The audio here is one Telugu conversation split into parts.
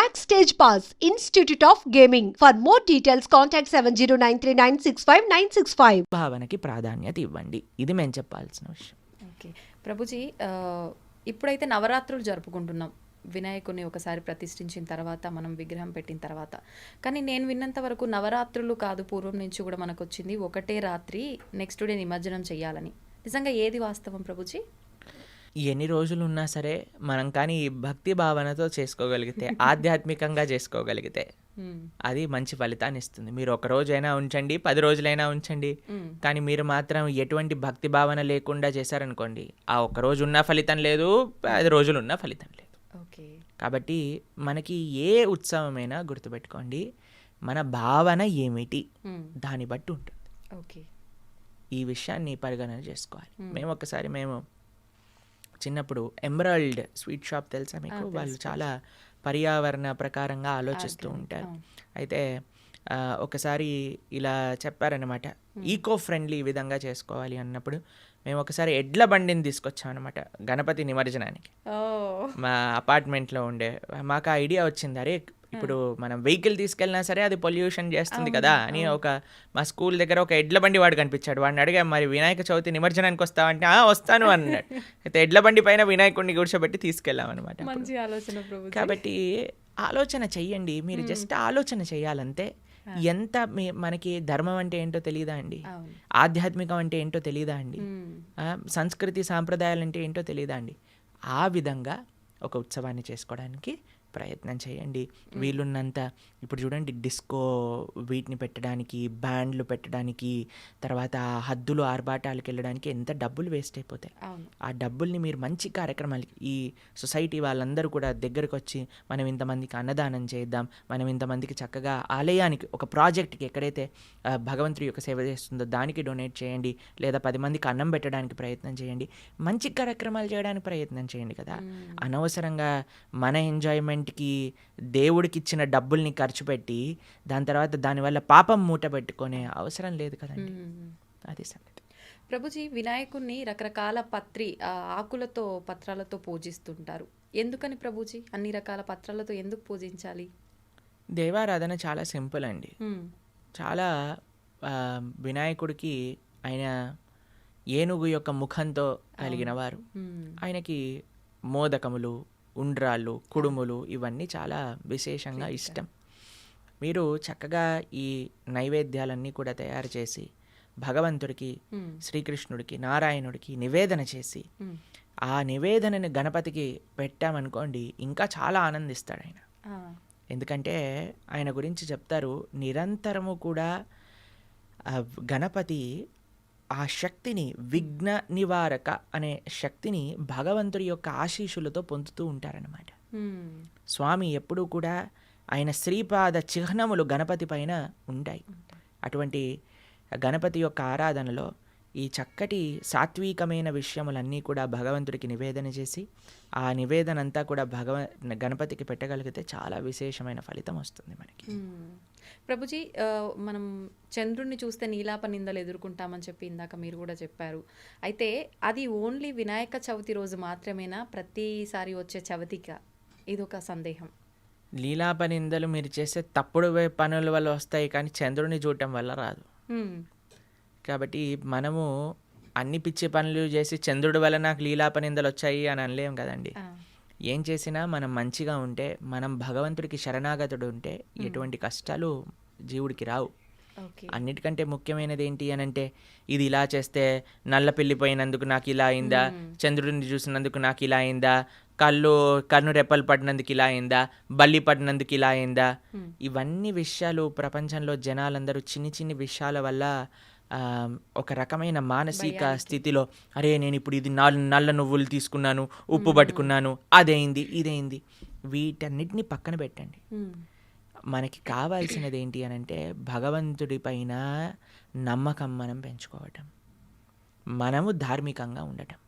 Backstage Pass, Institute of Gaming. For more details, contact 709396596. భావనకి ప్రాధాన్యత ఇవ్వండి. ఇది మేము చెప్పాల్సిన విషయం. ఓకే. ప్రభుజీ ఆ, ఇప్పుడైతే నవరాత్రులు జరుపుకుంటున్నాం. వినాయకుని ఒకసారి ప్రతిష్ఠించిన తర్వాత మనం విగ్రహం పెట్టిన తర్వాత. కానీ నేను విన్నంత వరకు నవరాత్రులు కాదు పూర్వం నుంచి కూడా మనకు వచ్చింది ఒకటే రాత్రి నెక్స్ట్ డే నిమజ్జనం చేయాలని నిజంగా ఏది వాస్తవం ప్రభుజీ? ఎన్ని రోజులు ఉన్నా సరే మనం కానీ ఈ భక్తి భావనతో చేసుకోగలిగితే ఆధ్యాత్మికంగా చేసుకోగలిగితే మ్మ్. అది మంచి ఫలితాన్ని ఇస్తుంది మీరు ఒక రోజైనా ఉంచండి పది రోజులైనా ఉంచండి మ్మ్. కానీ మీరు మాత్రం ఎటువంటి భక్తి భావన లేకుండా చేశారనుకోండి ఆ ఒక్క రోజు ఉన్న ఫలితం లేదు పది రోజులు ఉన్న ఫలితం లేదు ఓకే కాబట్టి మనకి ఏ ఉత్సవమైనా గుర్తుపెట్టుకోండి మన భావన ఏమిటి మ్మ్. దాన్ని బట్టి ఉంటుంది ఓకే ఈ విషయాన్ని పరిగణన చేసుకోవాలి Hmm. మేము ఒకసారి మేము చిన్నప్పుడు ఎమరాల్డ్ స్వీట్ షాప్ తెలుసా మీకు? వాళ్ళు. చాలా పర్యావరణ ప్రకారంగా ఆలోచిస్తూ ఉంటారు. అయితే ఒకసారి ఇలా చెప్పారనమాట ఈకో ఫ్రెండ్లీ విధంగా చేసుకోవాలి అన్నప్పుడు మేము ఒకసారి ఎడ్ల బండిని తీసుకొచ్చాం అనమాట గణపతి నిమజ్జనానికి. మా అపార్ట్మెంట్లో ఉండే మాకు ఆ ఐడియా వచ్చింది. అరే ఇప్పుడు మనం వెహికల్ తీసుకెళ్ళినా సరే అది పొల్యూషన్ చేస్తుంది కదా అని ఒక మా స్కూల్ దగ్గర ఒక ఎడ్ల బండి వాడు కనిపించాడు. వాడిని అడిగా మరి వినాయక చవితి నిమజ్జనానికి వస్తావంటే "ఆ, వస్తాను అన్నాడు. అయితే ఎడ్ల బండి పైన వినాయకుడిని కూర్చోబెట్టి తీసుకెళ్ళాం అనమాట మంచి ఆలోచన కాబట్టి ఆలోచన చెయ్యండి. మీరు జస్ట్ ఆలోచన చేయాలంతే ఎంత మనకి ధర్మం అంటే ఏంటో తెలియదా అండి? ఆధ్యాత్మికం అంటే ఏంటో తెలియదా అండి? సంస్కృతి సాంప్రదాయాలు అంటే ఏంటో తెలియదా అండి? ఆ విధంగా ఒక ఉత్సవాన్ని చేసుకోవడానికి ప్రయత్నం చేయండి. వీలున్నంత ఇప్పుడు చూడండి డిస్కో వీటిని పెట్టడానికి బ్యాండ్లు పెట్టడానికి తర్వాత హద్దులు ఆర్భాటాలకు వెళ్ళడానికి ఎంత డబ్బులు వేస్ట్ అయిపోతాయి. ఆ డబ్బుల్ని మీరు మంచి కార్యక్రమాలకి ఈ సొసైటీ వాళ్ళందరూ కూడా దగ్గరకు వచ్చి మనం ఇంతమందికి అన్నదానం చేద్దాం మనం ఇంతమందికి చక్కగా ఆలయానికి ఒక ప్రాజెక్ట్కి ఎక్కడైతే భగవంతుడి యొక్క సేవ చేస్తుందో దానికి డొనేట్ చేయండి లేదా పది మందికి అన్నం పెట్టడానికి ప్రయత్నం చేయండి. మంచి కార్యక్రమాలు చేయడానికి ప్రయత్నం చేయండి కదా. అనవసరంగా మన ఎంజాయ్మెంట్కి దేవుడికి ఇచ్చిన డబ్బుల్ని ఖర్చు పెట్టి దాని తర్వాత దానివల్ల పాపం మూట పెట్టుకునే అవసరం లేదు కదండి. అది సంగతి. ప్రభుజీ వినాయకుడిని రకరకాల పత్రి ఆ, ఆకులతో పత్రాలతో పూజిస్తుంటారు. ఎందుకని ప్రభుజీ? అన్ని రకాల పత్రాలతో ఎందుకు పూజించాలి? దేవారాధన చాలా సింపుల్ అండి. చాలా వినాయకుడికి ఆయన ఏనుగు యొక్క ముఖంతో కలిగిన వారు. ఆయనకి మోదకములు ఉండ్రాళ్ళు కుడుములు ఇవన్నీ చాలా విశేషంగా ఇష్టం మీరు చక్కగా ఈ నైవేద్యాలన్నీ కూడా తయారు చేసి భగవంతుడికి మ్మ్. శ్రీకృష్ణుడికి నారాయణుడికి నివేదన చేసి మ్మ్. ఆ నివేదనని గణపతికి పెట్టామనుకోండి ఇంకా చాలా ఆనందిస్తాడు ఆయన ఎందుకంటే ఆయన గురించి చెప్తారు నిరంతరము కూడా గణపతి ఆ శక్తిని విఘ్న నివారక అనే శక్తిని భగవంతుడి యొక్క ఆశీస్సులతో పొందుతూ ఉంటారన్నమాట మ్మ్. స్వామి ఎప్పుడూ కూడా ఆయన శ్రీపాద చిహ్నములు గణపతి పైన ఉంటాయి అటువంటి గణపతి యొక్క ఆరాధనలో ఈ చక్కటి సాత్వికమైన విషయములన్నీ కూడా భగవంతుడికి నివేదన చేసి ఆ నివేదన అంతా కూడా భగవ గణపతికి పెట్టగలిగితే చాలా విశేషమైన ఫలితం వస్తుంది మనకి. ప్రభుజీ మనం చంద్రుణ్ణి చూస్తే నీలాప నిందలు ఎదుర్కొంటామని చెప్పి ఇందాక మీరు కూడా చెప్పారు. అయితే అది ఓన్లీ వినాయక చవితి రోజు మాత్రమేనా? ప్రతిసారి వచ్చే చవితిక? ఇది ఒక సందేహం లీలాపనిందలు మీరు చేసే తప్పుడు పనుల వల్ల వస్తాయి కానీ చంద్రుడిని చూడటం వల్ల రాదు. కాబట్టి మనము అన్ని పిచ్చి పనులు చేసి చంద్రుడి వల్ల నాకు లీలాపనిందలు వచ్చాయి అని అనలేం కదండి. ఏం చేసినా మనం మంచిగా ఉంటే మనం భగవంతుడికి శరణాగతుడు ఉంటే ఎటువంటి కష్టాలు జీవుడికి రావు. అన్నిటికంటే ముఖ్యమైనది ఏంటి అని అంటే ఇది ఇలా చేస్తే నల్ల పిల్లిపోయినందుకు నాకు ఇలా అయిందా చంద్రుడిని చూసినందుకు నాకు ఇలా అయిందా కళ్ళు కన్ను రెప్పలు పడినందుకు ఇలా అయిందా బల్లి పడినందుకు ఇలా అయిందా. ఇవన్నీ విషయాలు ప్రపంచంలో జనాలందరూ చిన్ని చిన్ని విషయాల వల్ల ఒక రకమైన మానసిక స్థితిలో అరే నేను ఇప్పుడు ఇది నల్ల నల్ల నువ్వులు తీసుకున్నాను ఉప్పు పట్టుకున్నాను అదేంది ఇదేంది వీటన్నిటిని పక్కన పెట్టండి. మనకి కావాల్సినది ఏంటి అని అంటే భగవంతుడి పైన నమ్మకం మనం పెంచుకోవటం మనము ధార్మికంగా ఉండటం.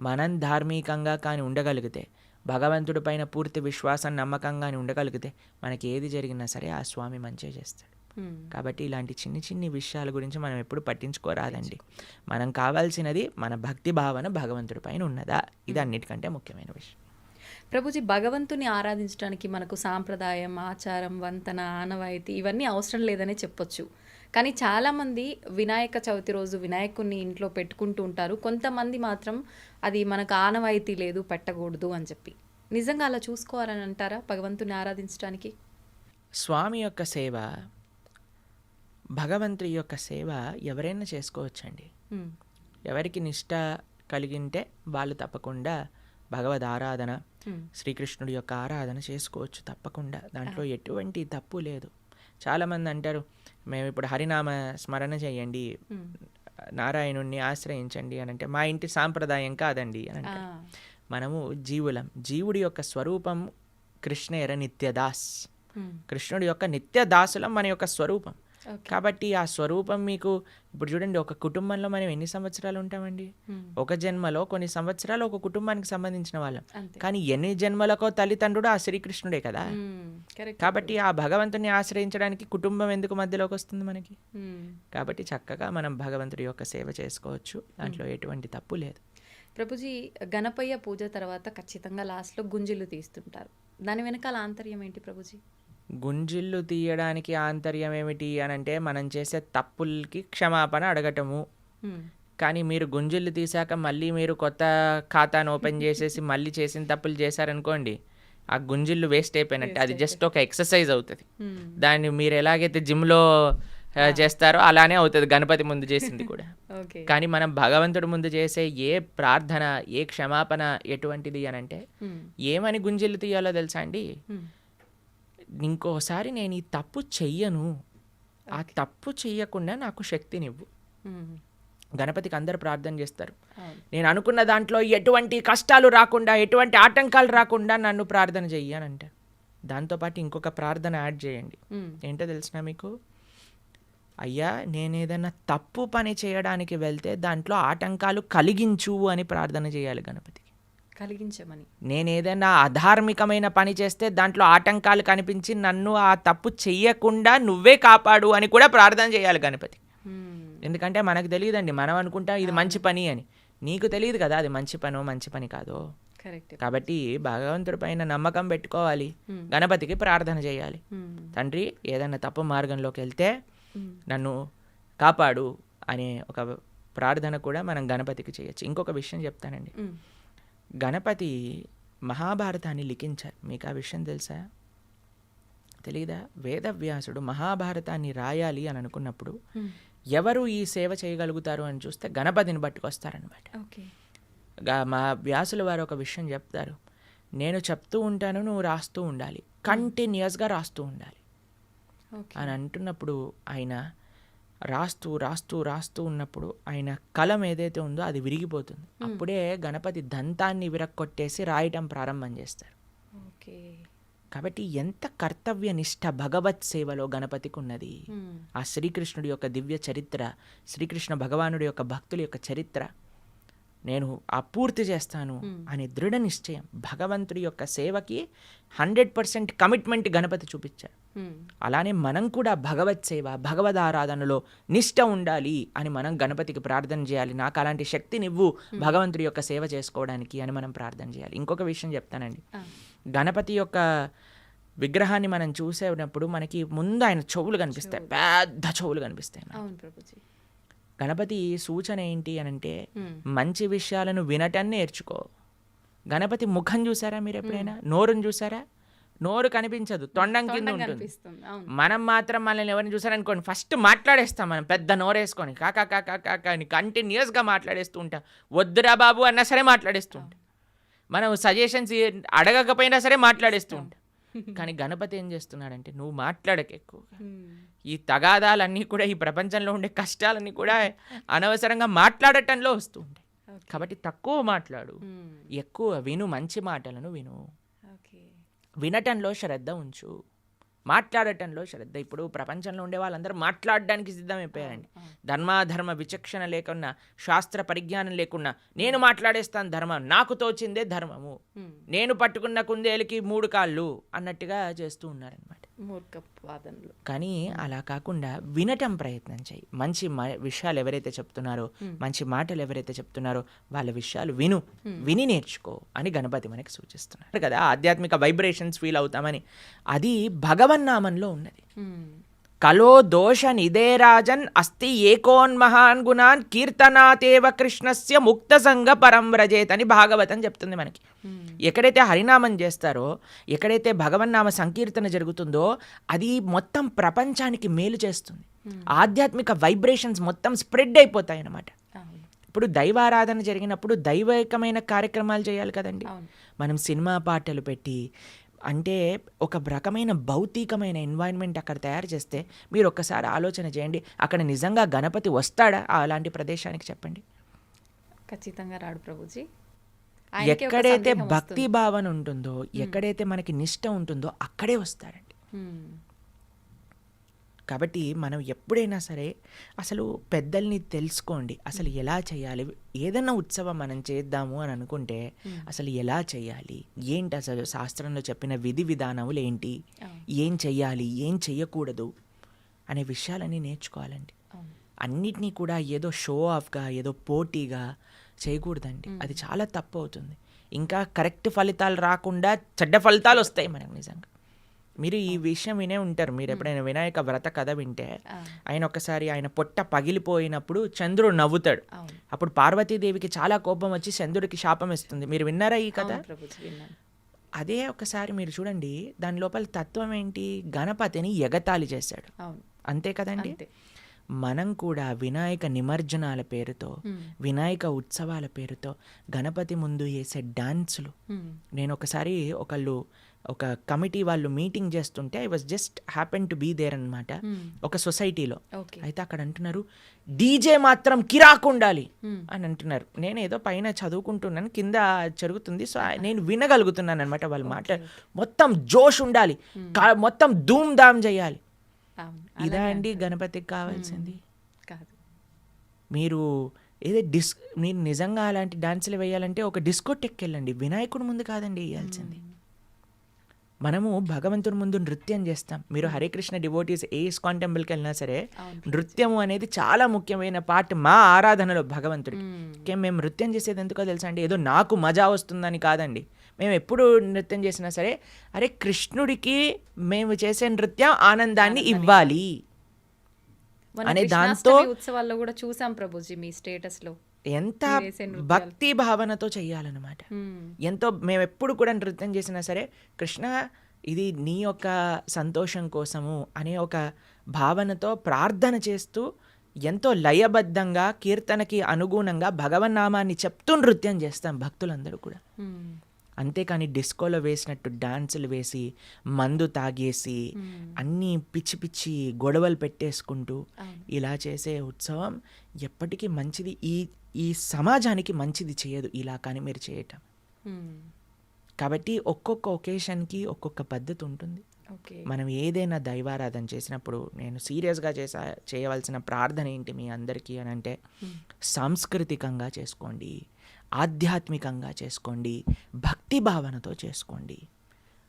మనం ధార్మికంగా కానీ ఉండగలిగితే భగవంతుడి పైన పూర్తి విశ్వాసం నమ్మకంగాని ఉండగలిగితే మనకి ఏది జరిగినా సరే ఆ స్వామి మంచిగా చేస్తాడు. కాబట్టి ఇలాంటి చిన్ని చిన్ని విషయాల గురించి మనం ఎప్పుడు పట్టించుకోరాదండి. మనం కావాల్సినది మన భక్తి భావన భగవంతుడి పైన ఉన్నదా? ఇది అన్నిటికంటే ముఖ్యమైన విషయం. ప్రభుజీ భగవంతుని ఆరాధించడానికి మనకు సాంప్రదాయం ఆచారం వంతన ఆనవాయితీ ఇవన్నీ అవసరం లేదనే చెప్పొచ్చు. కానీ చాలామంది వినాయక చవితి రోజు వినాయకుడిని ఇంట్లో పెట్టుకుంటూ ఉంటారు. కొంతమంది మాత్రం అది మనకు ఆనవాయితీ లేదు పెట్టకూడదు అని చెప్పి. నిజంగా అలా చూసుకోవాలని అంటారా భగవంతుని ఆరాధించడానికి? స్వామి యొక్క సేవ భగవంతుడి యొక్క సేవ ఎవరైనా చేసుకోవచ్చండి. ఎవరికి నిష్ట కలిగింటే వాళ్ళు తప్పకుండా భగవద్ ఆరాధన శ్రీకృష్ణుడి యొక్క ఆరాధన చేసుకోవచ్చు తప్పకుండా. దాంట్లో ఎటువంటి తప్పు లేదు. చాలామంది అంటారు మేము ఇప్పుడు హరినామ స్మరణ చేయండి. నారాయణుణ్ణి ఆశ్రయించండి అని అంటే మా ఇంటి సాంప్రదాయం కాదండి అని ఆ, అంటారు మనము జీవులం. జీవుడి యొక్క స్వరూపం కృష్ణేర నిత్యదాస్. కృష్ణుడి యొక్క నిత్య దాసులం మన యొక్క స్వరూపం. కాబట్టి ఆ స్వరూపం మీకు ఇప్పుడు చూడండి ఒక కుటుంబంలో మనం ఎన్ని సంవత్సరాలు ఉంటామండి? ఉమ్, ఒక జన్మలో కొన్ని సంవత్సరాలు ఒక కుటుంబానికి సంబంధించిన వాళ్ళం. కానీ ఎన్ని జన్మలకో తల్లిదండ్రుడు ఆ శ్రీకృష్ణుడే కదా? కరెక్ట్ కాబట్టి ఆ భగవంతుని ఆశ్రయించడానికి కుటుంబం ఎందుకు మధ్యలోకి వస్తుంది మనకి? ఉమ్. కాబట్టి చక్కగా మనం భగవంతుడి యొక్క సేవ చేసుకోవచ్చు. దాంట్లో ఎటువంటి తప్పు లేదు. ప్రభుజీ గణపయ్య పూజ తర్వాత ఖచ్చితంగా లాస్ట్లో గుంజిలు తీస్తుంటారు. దాని వెనకాల ఆంతర్యం ఏంటి ప్రభుజీ? గుంజిళ్ళు తీయడానికి ఆంతర్యం ఏమిటి అని అంటే మనం చేసే తప్పులకి క్షమాపణ అడగటము. కానీ మీరు గుంజిళ్ళు తీసాక మళ్ళీ మీరు కొత్త ఖాతాను ఓపెన్ చేసేసి మళ్ళీ చేసిన తప్పులు చేశారనుకోండి ఆ గుంజిళ్ళు వేస్ట్ అయిపోయినట్టు. అది జస్ట్ ఒక ఎక్సర్సైజ్ అవుతుంది. దాన్ని మీరు ఎలాగైతే జిమ్లో చేస్తారో అలానే అవుతుంది గణపతి ముందు చేసింది కూడా. కానీ మనం భగవంతుడి ముందు చేసే ఏ ప్రార్థన ఏ క్షమాపణ ఎటువంటిది అని అంటే ఏమని గుంజిళ్ళు తీయాలో తెలుసా అండి? ఇంకోసారి నేను ఈ తప్పు చెయ్యను. ఆ తప్పు చెయ్యకుండా నాకు శక్తినివ్వు గణపతికి అందరు ప్రార్థన చేస్తారు. నేను అనుకున్న దాంట్లో ఎటువంటి కష్టాలు రాకుండా ఎటువంటి ఆటంకాలు రాకుండా నన్ను ప్రార్థన చెయ్యి అని అంటారు దాంతోపాటు ఇంకొక ప్రార్థన యాడ్ చేయండి. ఏంటో తెలిసిన మీకు? అయ్యా నేను ఏదైనా తప్పు పని చేయడానికి వెళ్తే దాంట్లో ఆటంకాలు కలిగించు అని ప్రార్థన చేయాలి గణపతికి కలిగించమని. నేను ఏదైనా అధార్మికమైన పని చేస్తే దాంట్లో ఆటంకాలు కనిపించి నన్ను ఆ తప్పు చెయ్యకుండా నువ్వే కాపాడు అని కూడా ప్రార్థన చేయాలి గణపతి. ఎందుకంటే మనకు తెలియదండి మనం అనుకుంటాం ఇది మంచి పని అని. నీకు తెలియదు కదా అది మంచి పనో మంచి పని కాదో. కరెక్ట్. కాబట్టి భగవంతుడి పైన నమ్మకం పెట్టుకోవాలి. గణపతికి ప్రార్థన చేయాలి. తండ్రి ఏదైనా తప్పు మార్గంలోకి వెళ్తే నన్ను కాపాడు అనే ఒక ప్రార్థన కూడా మనం గణపతికి చేయొచ్చు. ఇంకొక విషయం చెప్తానండి. గణపతి మహాభారతాన్ని లిఖించారు. మీకు ఆ విషయం తెలుసా? తెలీదా? వేదవ్యాసుడు మహాభారతాన్ని రాయాలి అని అనుకున్నప్పుడు ఎవరు ఈ సేవ చేయగలుగుతారు అని చూస్తే గణపతిని పట్టుకొస్తారనమాట మా వ్యాసుల వారు ఒక విషయం చెప్తారు. నేను చెప్తూ ఉంటాను నువ్వు రాస్తూ ఉండాలి. కంటిన్యూస్గా రాస్తూ ఉండాలి. అని అంటున్నప్పుడు ఆయన రాస్తూ రాస్తూ రాస్తూ ఉన్నప్పుడు ఆయన కలం ఏదైతే ఉందో అది విరిగిపోతుంది. అప్పుడే గణపతి దంతాన్ని విరక్కొట్టేసి రాయటం ప్రారంభం చేస్తారు. ఓకే. కాబట్టి ఎంత కర్తవ్య నిష్ఠ భగవత్ సేవలో గణపతికి ఉన్నది ఆ శ్రీకృష్ణుడి యొక్క దివ్య చరిత్ర శ్రీకృష్ణ భగవానుడి యొక్క భక్తుల యొక్క చరిత్ర నేను ఆ పూర్తి చేస్తాను అనే దృఢ నిశ్చయం భగవంతుడి యొక్క సేవకి హండ్రెడ్ పర్సెంట్ కమిట్మెంట్ గణపతి చూపించారు అలానే మనం కూడా భగవత్ సేవ భగవద్ ఆరాధనలో నిష్ట ఉండాలి అని మనం గణపతికి ప్రార్థన చేయాలి. నాకు అలాంటి శక్తినివ్వు భగవంతుడి యొక్క సేవ చేసుకోవడానికి అని మనం ప్రార్థన చేయాలి. ఇంకొక విషయం చెప్తానండి. గణపతి యొక్క విగ్రహాన్ని మనం చూసేటప్పుడు మనకి ముందు ఆయన చెవులు కనిపిస్తాయి. పెద్ద చెవులు కనిపిస్తాయి గణపతి సూచన ఏంటి అని అంటే మంచి విషయాలను వినటం నేర్చుకో. గణపతి ముఖం చూసారా మీరు ఎప్పుడైనా? నోరుని చూసారా? నోరు కనిపించదు తొండం కింద ఉంటుంది. మనం మాత్రం మనల్ని ఎవరిని చూసారనుకోండి ఫస్ట్ మాట్లాడేస్తాం మనం పెద్ద నోరేసుకొని కాకా కాకా కాకా అని కంటిన్యూస్గా మాట్లాడేస్తూ ఉంటాం. వద్దురా బాబు అన్నా సరే మాట్లాడేస్తూ ఉంటాం. మనం సజెషన్స్ అడగకపోయినా సరే మాట్లాడేస్తూ ఉంటాం. కానీ గణపతి ఏం చేస్తున్నాడంటే నువ్వు మాట్లాడక ఎక్కువగా. ఈ తగాదాలన్నీ కూడా ఈ ప్రపంచంలో ఉండే కష్టాలన్నీ కూడా అనవసరంగా మాట్లాడటంలో వస్తూ ఉంటాయి. కాబట్టి తక్కువ మాట్లాడు ఎక్కువ విను మంచి మాటలను విను. వినటంలో శ్రద్ధ ఉంచు. మాట్లాడటంలో శ్రద్ధ. ఇప్పుడు ప్రపంచంలో ఉండే వాళ్ళందరూ మాట్లాడడానికి సిద్ధమైపోయారండి. ధర్మాధర్మ విచక్షణ లేకున్నా శాస్త్ర పరిజ్ఞానం లేకున్నా నేను మాట్లాడేస్తాను ధర్మం. నాకు తోచిందే ధర్మము. నేను పట్టుకున్న కుందేలుకి మూడు కాళ్ళు అన్నట్టుగా చేస్తూ ఉన్నారనమాట మూర్ఖపు వాదనలు కానీ అలా కాకుండా వినటం ప్రయత్నం చేయి. మంచి విషయాలు ఎవరైతే చెప్తున్నారో మంచి మాటలు ఎవరైతే చెప్తున్నారో వాళ్ళ విషయాలు విను. విని నేర్చుకో అని గణపతి మనకి సూచిస్తున్నారు కదా. ఆధ్యాత్మిక వైబ్రేషన్స్ ఫీల్ అవుతామని. అది భగవన్నామంలో ఉన్నది. కలో దోష నిదేరాజన్ అస్తి ఏకోన్మహాన్ గుణాన్ కీర్తనాతేవ కృష్ణస్య ముక్త సంగ పరం వ్రజేత్ అని భాగవతం చెప్తుంది మనకి. ఎక్కడైతే హరినామం చేస్తారో ఎక్కడైతే భగవన్నామ సంకీర్తన జరుగుతుందో అది మొత్తం ప్రపంచానికి మేలు చేస్తుంది. ఆధ్యాత్మిక వైబ్రేషన్స్ మొత్తం స్ప్రెడ్ అయిపోతాయి అన్నమాట. ఇప్పుడు దైవారాధన జరిగినప్పుడు దైవికమైన కార్యక్రమాలు చేయాలి కదండి. మనం సినిమా పాటలు పెట్టి అంటే ఒక రకమైన భౌతికమైన ఎన్వైరన్మెంట్ అక్కడ తయారు చేస్తే మీరు ఒక్కసారి ఆలోచన చేయండి అక్కడ నిజంగా గణపతి వస్తాడా అలాంటి ప్రదేశానికి చెప్పండి ఖచ్చితంగా రాడు ప్రభుజీ ఎక్కడైతే భక్తి. భావన ఉంటుందో ఎక్కడైతే మనకి నిష్ట ఉంటుందో అక్కడే వస్తారండి. కాబట్టి మనం ఎప్పుడైనా సరే అసలు పెద్దల్ని తెలుసుకోండి. అసలు ఎలా చేయాలి? ఏదైనా ఉత్సవం మనం చేద్దాము అని అనుకుంటే అసలు ఎలా చేయాలి? ఏంటి అసలు శాస్త్రంలో చెప్పిన విధి విధానములు ఏంటి. ఏం చెయ్యాలి? ఏం చెయ్యకూడదు? అనే విషయాలన్నీ నేర్చుకోవాలండి. అన్నిటినీ కూడా ఏదో షో ఆఫ్గా ఏదో పోటీగా చేయకూడదండి. అది చాలా తప్పు అవుతుంది. ఇంకా కరెక్ట్ ఫలితాలు రాకుండా చెడ్డ ఫలితాలు వస్తాయి మనకు నిజంగా. మీరు ఈ విషయం వినే ఉంటారు. మీరు ఎప్పుడైనా వినాయక వ్రత కథ వింటే. ఆయన ఒకసారి ఆయన పొట్ట పగిలిపోయినప్పుడు చంద్రుడు నవ్వుతాడు. అప్పుడు పార్వతీదేవికి చాలా కోపం వచ్చి చంద్రుడికి శాపం ఇస్తుంది. మీరు విన్నారా ఈ కథ? అదే ఒకసారి మీరు చూడండి దాని లోపల తత్వం ఏంటి? గణపతిని ఎగతాళి చేశాడు. అంతే కదండి? అంతే. మనం కూడా వినాయక నిమజ్జనాల పేరుతో. వినాయక ఉత్సవాల పేరుతో గణపతి ముందు వేసే డాన్సులు. నేను ఒకసారి ఒకళ్ళు ఒక కమిటీ వాళ్ళు మీటింగ్ చేస్తుంటే I was just happen to be there అనమాట. ఒక సొసైటీలో. అయితే అక్కడ అంటున్నారు డీజే మాత్రం కిరాకు ఉండాలి. అని అంటున్నారు. నేను ఏదో పైన చదువుకుంటున్నాను కింద జరుగుతుంది సో నేను వినగలుగుతున్నాను అనమాట వాళ్ళు మాట్లాడు మొత్తం జోష్ ఉండాలి. మొత్తం ధూమ్ ధామ్ చేయాలి. ఇదా అండి గణపతికి కావాల్సింది? కాదు. మీరు ఏదో డిస్ మీరు నిజంగా అలాంటి డాన్సులు వేయాలంటే ఒక డిస్కోటెక్కి వెళ్ళండి వినాయకుడి ముందు కాదండి వేయాల్సింది. మనము భగవంతుడి ముందు నృత్యం చేస్తాం. మీరు హరే కృష్ణ డివోటీస్ ఏ ఇస్కాన్ టెంపుల్కి వెళ్ళినా సరే. నృత్యము అనేది చాలా ముఖ్యమైన పార్ట్ మా ఆరాధనలో భగవంతుడికి. మేము నృత్యం చేసేది ఎందుకో తెలుసా అండి? ఏదో నాకు మజా వస్తుందని కాదండి. మేము ఎప్పుడు నృత్యం చేసినా సరే అరే కృష్ణుడికి మేము చేసే నృత్యం ఆనందాన్ని ఇవ్వాలి అనే దాంతో- ఉత్సవాల్లో కూడా చూసాం ప్రభుజీ మీ స్టేటస్లో ఎంత. భక్తి భావనతో చెయ్యాలన్నమాట మ్మ్. ఎంతో మేము ఎప్పుడు కూడా నృత్యం చేసినా సరే కృష్ణ ఇది నీ యొక్క సంతోషం కోసము అనే ఒక భావనతో ప్రార్థన చేస్తూ ఎంతో లయబద్ధంగా కీర్తనకి అనుగుణంగా భగవన్నామాన్ని చెప్తూ నృత్యం చేస్తాం భక్తులందరూ కూడా. అంతేకాని డిస్కోలో వేసినట్టు డాన్సులు వేసి మందు తాగేసి అన్నీ పిచ్చి పిచ్చి గొడవలు పెట్టేసుకుంటూ. ఇలా చేసే ఉత్సవం ఎప్పటికీ మంచిది. ఈ ఈ సమాజానికి మంచిది చేయదు ఇలా కానీ మీరు చేయటం. కాబట్టి ఒక్కొక్క ఒకేషన్కి ఒక్కొక్క పద్ధతి ఉంటుంది. ఓకే. మనం ఏదైనా దైవారాధన చేసినప్పుడు నేను సీరియస్గా చేసా చేయవలసిన ప్రార్థన ఏంటి మీ అందరికీ అని అంటే సాంస్కృతికంగా చేసుకోండి. ఆధ్యాత్మికంగా చేసుకోండి. భక్తి భావనతో చేసుకోండి.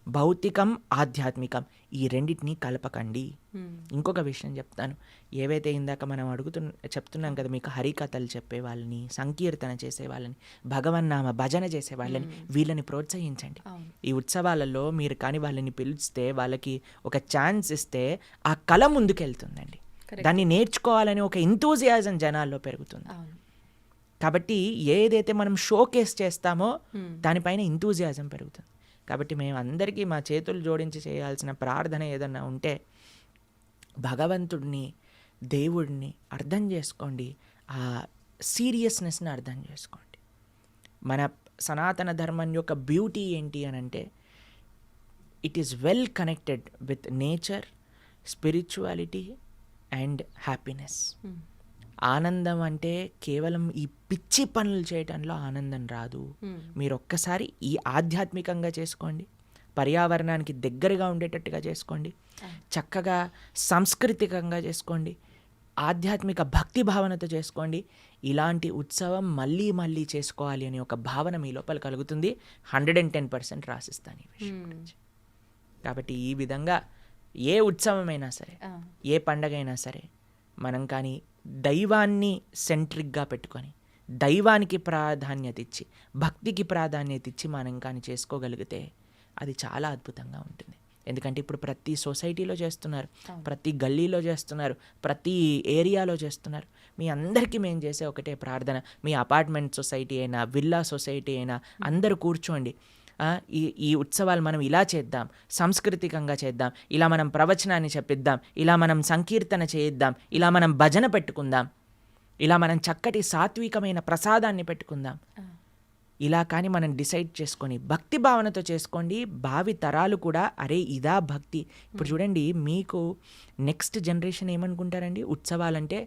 భౌతికం ఆధ్యాత్మికం ఈ రెండింటినీ కలపకండి. మ్మ్. ఇంకొక విషయం చెప్తాను. ఏవైతే ఇందాక మనం అడుగుతు చెప్తున్నాం కదా మీకు హరికథలు చెప్పే వాళ్ళని సంకీర్తన చేసే వాళ్ళని భగవన్నామ భజన చేసే వాళ్ళని వీళ్ళని ప్రోత్సహించండి. ఈ ఉత్సవాలలో మీరు కానీ వాళ్ళని పిలిస్తే వాళ్ళకి ఒక ఛాన్స్ ఇస్తే ఆ కళ ముందుకెళ్తుందండి. దాన్ని నేర్చుకోవాలని ఒక ఇంతూజియాజం జనాల్లో పెరుగుతుంది. కాబట్టి ఏదైతే మనం షోకేస్ చేస్తామో Hmm. దానిపైన ఇంతూజియాజం పెరుగుతుంది కాబట్టి మేము అందరికీ మా చేతులు జోడించి చేయాల్సిన ప్రార్థన ఏదన్నా ఉంటే భగవంతుడిని దేవుడిని అర్థం చేసుకోండి ఆ సీరియస్నెస్ని అర్థం చేసుకోండి మన సనాతన ధర్మం యొక్క బ్యూటీ ఏంటి అని అంటే it is well connected with nature spirituality and happiness. ఆనందం అంటే కేవలం ఈ పిచ్చి పనులు చేయటంలో ఆనందం రాదు. మీరు ఒక్కసారి ఈ ఆధ్యాత్మికంగా చేసుకోండి. పర్యావరణానికి దగ్గరగా ఉండేటట్టుగా చేసుకోండి. చక్కగా సాంస్కృతికంగా చేసుకోండి. ఆధ్యాత్మిక భక్తి భావనతో చేసుకోండి. ఇలాంటి ఉత్సవం మళ్ళీ మళ్ళీ చేసుకోవాలి అనే ఒక భావన మీ లోపల కలుగుతుంది. హండ్రెడ్ అండ్ టెన్ పర్సెంట్ రాసిస్తాను ఈ విషయం. గురించి. కాబట్టి ఈ విధంగా ఏ ఉత్సవమైనా సరే ఏ పండగ అయినా సరే మనం కానీ దైవాన్ని సెంట్రిక్గా పెట్టుకొని దైవానికి ప్రాధాన్యత ఇచ్చి భక్తికి ప్రాధాన్యత ఇచ్చి మనం కానీ చేసుకోగలిగితే అది చాలా అద్భుతంగా ఉంటుంది. ఎందుకంటే ఇప్పుడు ప్రతి సొసైటీలో చేస్తున్నారు ప్రతి గల్లీలో చేస్తున్నారు ప్రతి ఏరియాలో చేస్తున్నారు. మీ అందరికీ మేము చేసే ఒకటే ప్రార్థన. మీ అపార్ట్మెంట్ సొసైటీ అయినా విల్లా సొసైటీ అయినా అందరూ కూర్చోండి. ఈ ఈ ఉత్సవాలు మనం ఇలా చేద్దాం సాంస్కృతికంగా చేద్దాం ఇలా మనం ప్రవచనాన్ని చెప్పిద్దాం ఇలా మనం సంకీర్తన చేయిద్దాం ఇలా మనం భజన పెట్టుకుందాం ఇలా మనం చక్కటి సాత్వికమైన ప్రసాదాన్ని పెట్టుకుందాం. ఇలా కానీ మనం డిసైడ్ చేసుకొని భక్తి భావనతో చేసుకోండి భావి తరాలు కూడా అరే ఇదా భక్తి. ఇప్పుడు చూడండి మీకు నెక్స్ట్ జనరేషన్ ఏమనుకుంటారండి? ఉత్సవాలంటే